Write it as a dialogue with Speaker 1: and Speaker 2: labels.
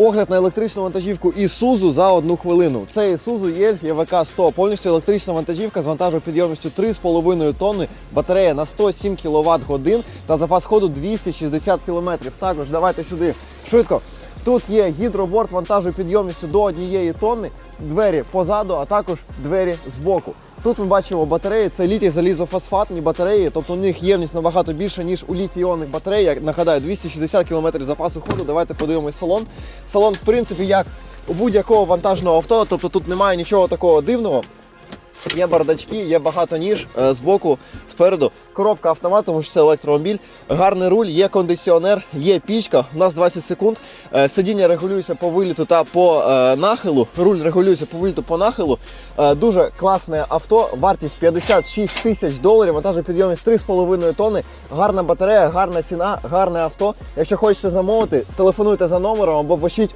Speaker 1: Огляд на електричну вантажівку Isuzu за одну хвилину. Це Isuzu ELF EVK 100, повністю електрична вантажівка з вантажопідйомністю 3,5 тонни, батарея на 107 кВт годин та запас ходу 260 км. Також давайте сюди швидко. Тут є гідроборд вантажу підйомністю до однієї тонни, двері позаду, а також двері збоку. Тут ми бачимо батареї, це літій залізофосфатні батареї, тобто у них ємність набагато більша, ніж у літій-іонних батарей. Я нагадаю, 260 км запасу ходу. Давайте подивимось салон. Салон, в принципі, як у будь-якого вантажного авто, тобто тут немає нічого такого дивного. Є бардачки, є багато ніж е, збоку, спереду. Коробка автомат, тому що це електромобіль. Гарний руль, є кондиціонер, є пічка. У нас 20 секунд. Е, Сидіння регулюється по виліту та по е, нахилу. Руль регулюється по виліту по нахилу. Дуже класне авто. Вартість 56 тисяч доларів. Вантажопідйомність 3,5 тонни. Гарна батарея, гарна ціна, гарне авто. Якщо хочете замовити, телефонуйте за номером або пишіть